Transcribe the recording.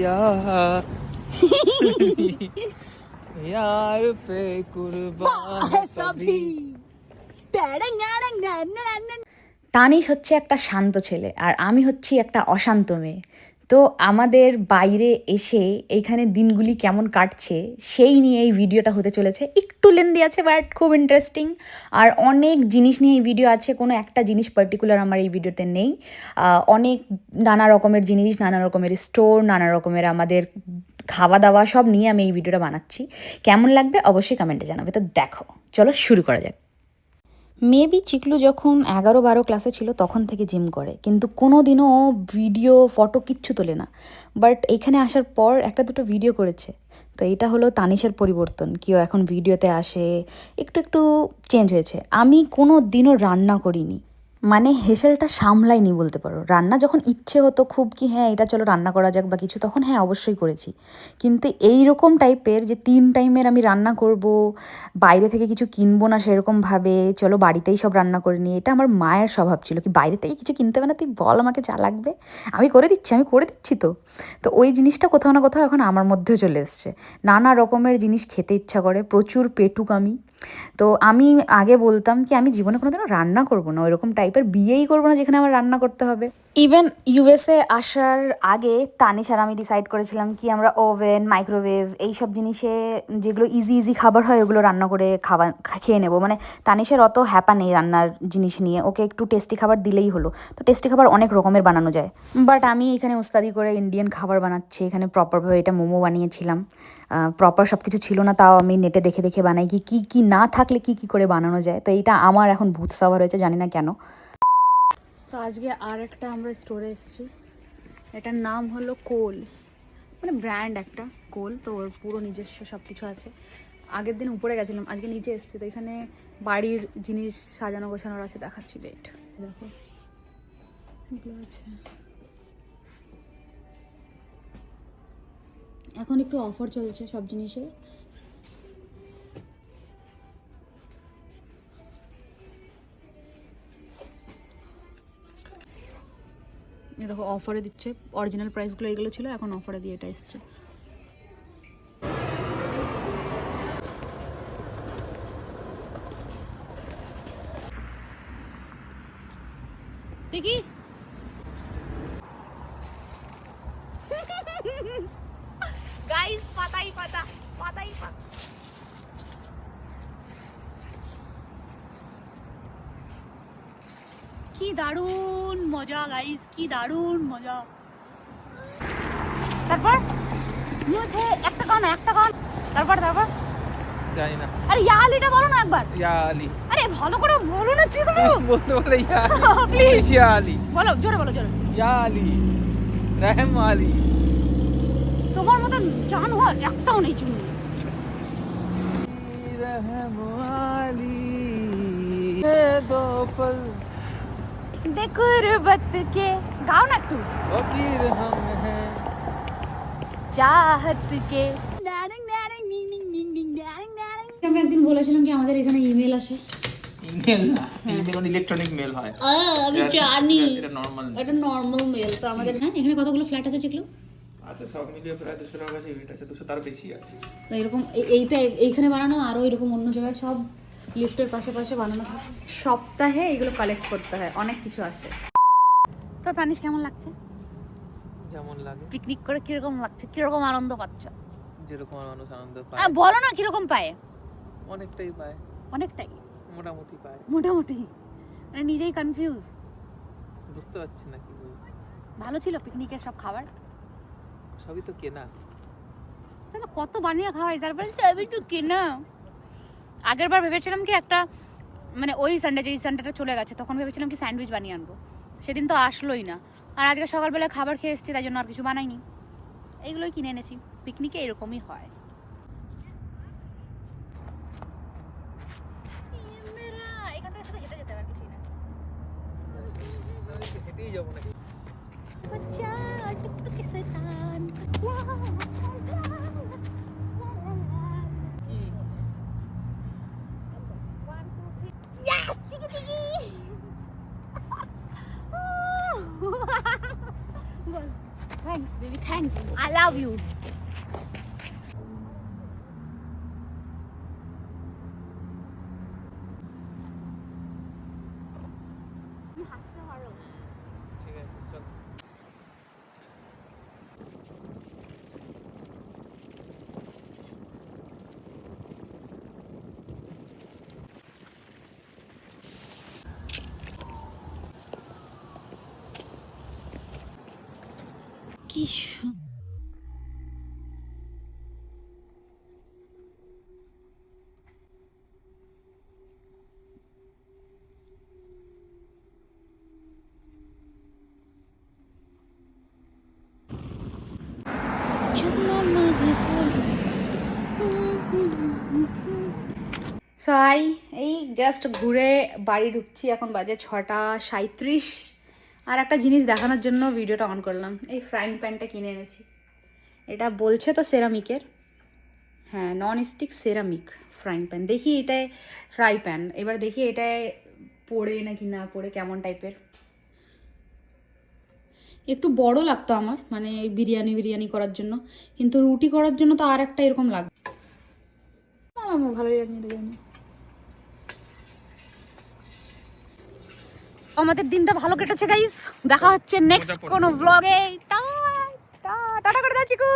यार पे कुर्बान सभी তানিশ হচ্ছে একটা শান্ত ছেলে আর আমি হচ্ছি একটা অশান্ত মেয়ে তো আমাদের বাইরে এসে এইখানে দিনগুলি কেমন কাটছে সেই নিয়ে এই ভিডিওটা হতে চলেছে। একটু লেন্দি আছে বাট খুব ইন্টারেস্টিং আর অনেক জিনিস নিয়ে এই ভিডিও আছে, কোনো একটা জিনিস পার্টিকুলার আমার এই ভিডিওতে নেই। অনেক নানা রকমের জিনিস, নানা রকমের স্টোর নানা রকমের আমাদের খাওয়া দাওয়া সব নিয়ে আমি এই ভিডিওটা বানাচ্ছি। কেমন লাগবে অবশ্যই কমেন্টে জানাবে। তো দেখো, চলো শুরু করা যাক। মেবি চিকলু যখন এগারো বারো ক্লাসে ছিল তখন থেকে জিম করে, কিন্তু কোনো দিনও ভিডিও ফটো কিচ্ছু তোলে না। বাট এখানে আসার পর একটা দুটো ভিডিও করেছে। তো এটা হলো তানিশের পরিবর্তন কেউ এখন ভিডিওতে আসে, একটু একটু চেঞ্জ হয়েছে। আমি কোনো দিনও রান্না করিনি। মানে হেসেলটা সামলাইনি বলতে পারো। রান্না যখন ইচ্ছে হতো খুব কি হ্যাঁ এটা চলো রান্না করা যাক বা কিছু, তখন হ্যাঁ অবশ্যই করেছি। কিন্তু এই রকম টাইপের যে তিন টাইমের আমি রান্না করব, বাইরে থেকে কিছু কিনবো না সেরকমভাবে, চলো বাড়িতেই সব রান্না করে নিই, এটা আমার মায়ের স্বভাব ছিল কি, বাইরে থেকে কিছু কিনতে হবে না, তুই বল আমাকে যা লাগবে। আমি করে দিচ্ছি, আমি করে দিচ্ছি তো। তো ওই জিনিসটা কোথাও না কোথাও এখন আমার মধ্যেও চলে এসছে। নানা রকমের জিনিস খেতে ইচ্ছা করে, প্রচুর পেটুক আমি তো আমি আগে বলতাম কি, আমি জীবনে কোনোদিনও রান্না করব না, ওইরকম টাইপের বিয়েই করব না যেখানে আমার রান্না করতে হবে। ইভেন ইউএসএ আসার আগে তানিশ আর আমি ডিসাইড করেছিলাম কি, আমরা ওভেন মাইক্রোওয়েভ এইসব জিনিসে যেগুলো ইজি ইজি খাবার হয়, ওগুলো রান্না করে খাবার, খেয়ে নেব। মানে তানিশের অত হ্যাপা নেই রান্নার জিনিস নিয়ে, ওকে একটু টেস্টি খাবার দিলেই হলো। তো টেস্টি খাবার অনেক রকমের বানানো যায়। বাট আমি এখানে ওস্তাদি করে ইন্ডিয়ান খাবার বানাচ্ছি, এখানে প্রপারভাবে এটা মোমো বানিয়েছিলাম। প্রপার সব কিছু ছিল না, তাও আমি নেটে দেখে দেখে বানাই। কি, কী কী না থাকলে কি কি করে বানানো যায়? তো এইটা আমার এখন ভূত সাবার হয়েছে জানি না কেন। তো আজকে আর একটা আমরা স্টোরে এসেছি। এটার নাম হলো কোল। মানে ব্র্যান্ড একটা, কোল। তো ওর পুরো নিজস্ব সব কিছু আছে। আগের দিন উপরে গেছিলাম, আজকে নিচে এসেছি। তো এখানে বাড়ির জিনিস সাজানো গোছানোর আছে, দেখাচ্ছি বেট দেখো। এগুলো আছে। এখন একটু অফার চলছে সব জিনিসে দেখো অফারে দিচ্ছে। অরিজিনাল প্রাইসগুলো এগুলো ছিল, এখন অফারে দিয়ে এটা এসছে। দেখি গাইস পাতাই পাতা পাতাই পাতা। কি দারুণ মজা গাইস কি দারুণ মজা। তারপর? মুঝে একটা গান একটা গান তারপর তারপর? জানি না। আরে ইয়ালিটা বলো না একবার। ইয়া আলী আরে ভালো করে বলো না চিকলু বলতে বলে ইয়া প্লিজ ইয়া আলী বলো জোরে বলো জোরে। ইয়া আলী রহম আলী। তোমার মতো জানোয়ার একটাও নেই চুনি দেখো রবত কে গাও না একটু। চাহত কে। আমি একদিন বলেছিলাম কি আমাদের এখানে ইমেল আসে। ইমেল না ইমেল মানে ইলেকট্রনিক মেল হয়। আমি জানি। এটা নরমাল এটা নরমাল মেল তো আমাদের হ্যাঁ এখানে কতগুলো ফ্ল্যাট আছে যেগুলো আচ্ছা সব মিলিয়ে প্রায় দুশো টাকা কাছে ইউনিট আছে দুশো তার বেশি আছে। তো এরকম এইটা এইখানে বানানো আরও এরকম অন্য জায়গায় সব লিফটের পাশে পাশে বানানো হয় সপ্তাহে এগুলো কালেক্ট করতে হয় অনেক কিছু আসে তো তানিশ কেমন লাগছে? যেমন লাগে। পিকনিক করে কীরকম লাগছে? কীরকম আনন্দ পাচ্ছ? যেরকম মানুষ আনন্দ পায়। বলো না কীরকম পায়? অনেকটাই পায়। অনেকটাই? মোটামুটি পায়। মোটামুটি? মানে নিজেই কনফিউজ বুঝতে পারছি না কি ভালো ছিল পিকনিকের সব খাবার? সবই তো কেনা। তাহলে কত বানিয়ে খাওয়াই? তারপরে সবই তো কেনা। আগের বার ভেবেছিলাম কি একটা মানে ওই সানডে যে সানডেটা চলে গেছে তখন ভেবেছিলাম কি স্যান্ডউইচ বানিয়ে আনব। সেদিন তো আসলোই না। আর আজকে সকালবেলা খাবার খেয়ে এসেছি তাই জন্য আর কিছু বানাইনি। এইগুলোই কিনে এনেছি। পিকনিকে এরকমই হয়। বাচ্চা 야, Thanks, baby. Thanks. I love you. কি সাই এই জাস্ট ঘুরে বাড়ি ঢুকছি এখন বাজে ছটা সাঁত্রিশ আর একটা জিনিস দেখানোর জন্য ভিডিওটা অন করলাম। এই ফ্রাইং প্যানটা কিনে এনেছি। এটা বলছে তো সেরামিকের হ্যাঁ non stick ceramic frying pan দেখি এটায় ফ্রাই প্যান এবার দেখি এটায় পড়ে নাকি না পড়ে, কেমন টাইপের একটু বড় লাগতো আমার মানে বিরিয়ানি বিরিয়ানি করার জন্য। কিন্তু রুটি করার জন্য তো আর একটা এরকম লাগবে। আমার ভালোই লাগে আমাদের দিনটা ভালো কেটেছে গাইস দেখা হচ্ছে নেক্সট। কোনো ব্লগে টাটা করে দাও চিকু।